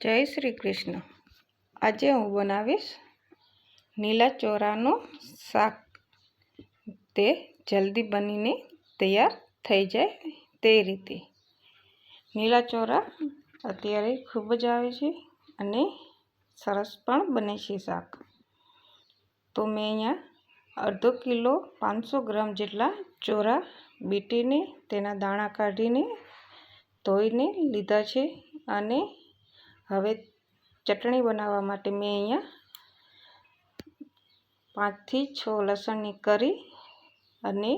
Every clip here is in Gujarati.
જય શ્રી કૃષ્ણ. આજે હું બનાવીશ નીલા ચોરાનું શાક. તે જલ્દી બનીને તૈયાર થઈ જાય તે રીતે. નીલા ચોરા અત્યારે ખૂબ જ આવે છે અને સરસ પણ બને છે શાક. તો મેં અહીંયા અડધો કિલો પાંચસો ગ્રામ જેટલા ચોરા બીટીને તેના દાણા કાઢીને ધોઈને લીધા છે અને હવે ચટણી બનાવવા માટે મેં અહીંયા પાંચથી છ લસણની કરી અને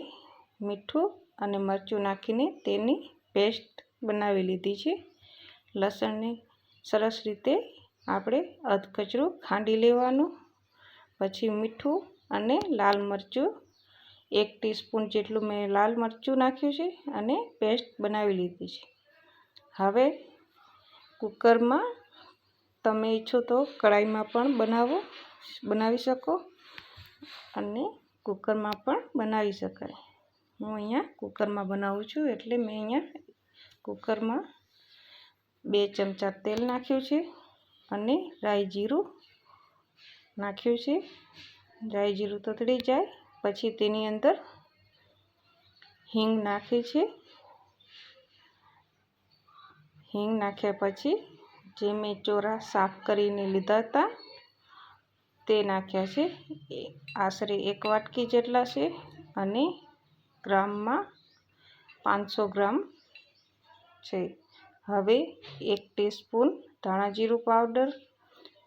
મીઠું અને મરચું નાખીને તેની પેસ્ટ બનાવી લીધી છે. લસણને સરસ રીતે આપણે અધકચરું ખાંડી લેવાનું, પછી મીઠું અને લાલ મરચું, એક ટીસ્પૂન જેટલું મેં લાલ મરચું નાખ્યું છે અને પેસ્ટ બનાવી લીધી છે. હવે કુકરમાં તમે ઈચ્છો તો કડાઈમાં પણ બનાવો, બનાવી શકો અને કુકરમાં પણ બનાવી શકાય. હું અહીંયા કુકરમાં બનાવું છું એટલે મેં અહીંયા કુકરમાં બે ચમચા તેલ નાખ્યું છે અને રાઈ જીરું નાખ્યું છે. રાઈ જીરું તતડી જાય, પછી તેની અંદર હિંગ નાખી છે. હિંગ નાખ્યા પછી જે મેં ચોરા સાફ કરીને લીધા હતા, તે નાખ્યા છે. આશરે એક વાટકી જેટલા છે અને ગ્રામમાં પાંચસો ગ્રામ છે. હવે એક ટીસ્પૂન ધાણા જીરું પાવડર,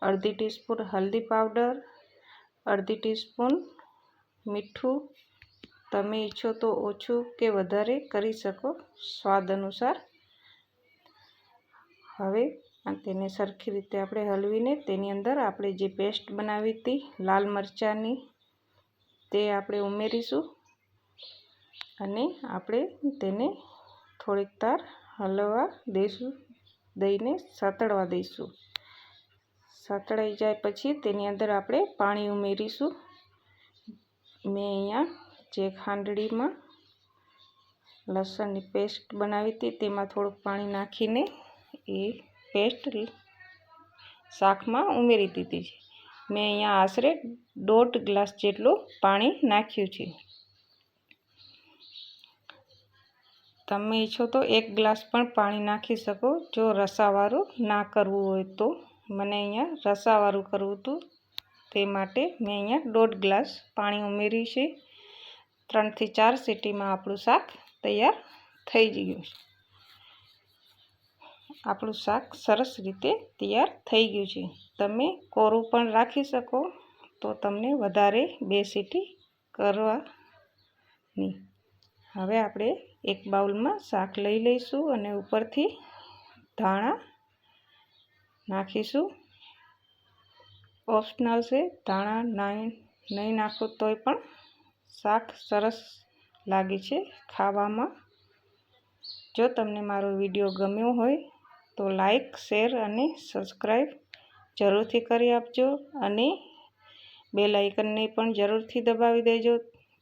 અડધી ટીસ્પૂન હલ્દી પાવડર, અડધી ટીસ્પૂન મીઠું. તમે ઈચ્છો તો ઓછું કે વધારે કરી શકો, સ્વાદ અનુસાર. હવે તેને સરખી રીતે આપણે હલવીને તેની અંદર આપણે જે પેસ્ટ બનાવી હતી, લાલ મરચાંની, તે આપણે ઉમેરીશું અને આપણે તેને થોડીક તાર હલવા દઈશું, દઈને સાતળવા દઈશું. સાતળાઈ જાય પછી તેની અંદર આપણે પાણી ઉમેરીશું. મેં અહીંયા જે ખાંડડીમાં લસણની પેસ્ટ બનાવી હતી, તેમાં થોડુંક પાણી નાખીને એ પેસ્ટ શાકમાં ઉમેરી દીધી છે. મેં અહીંયા આશરે દોઢ ગ્લાસ જેટલું પાણી નાખ્યું છે. તમે ઈચ્છો તો એક ગ્લાસ પણ પાણી નાખી શકો. જો રસાવાળું ના કરવું હોય તો. મને અહીંયા રસાવાળું કરવું હતું. તે માટે મેં અહીંયા દોઢ ગ્લાસ પાણી ઉમેર્યું છે. ત્રણથી ચાર સીટીમાં આપણું શાક તૈયાર થઈ ગયું છે. આપણું શાક સરસ રીતે તૈયાર થઈ ગયું છે. તમે કોરું પણ રાખી શકો, તો તમને વધારે બે સીટી કરવાની. હવે આપણે એક બાઉલમાં શાક લઈ લઈશું અને ઉપરથી ધાણા નાખીશું. ઓપ્શનલ છે ધાણા નાઈ, નહીં નાખો તોય પણ શાક સરસ લાગે છે ખાવામાં. જો તમને મારો વીડિયો ગમ્યો હોય તો લાઇક શેર અને સબસ્ક્રાઈબ જરૂરથી કરી આપજો અને બે લાઇકનને પણ જરૂરથી દબાવી દેજો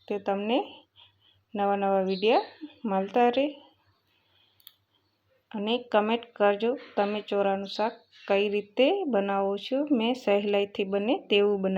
તે તમને નવા નવા વિડીયા મળતા રહે. અને કમેન્ટ કરજો તમે ચોરાનું શાક કઈ રીતે બનાવો છો? મેં સહેલાઈથી બને તેવું બનાવ્યું.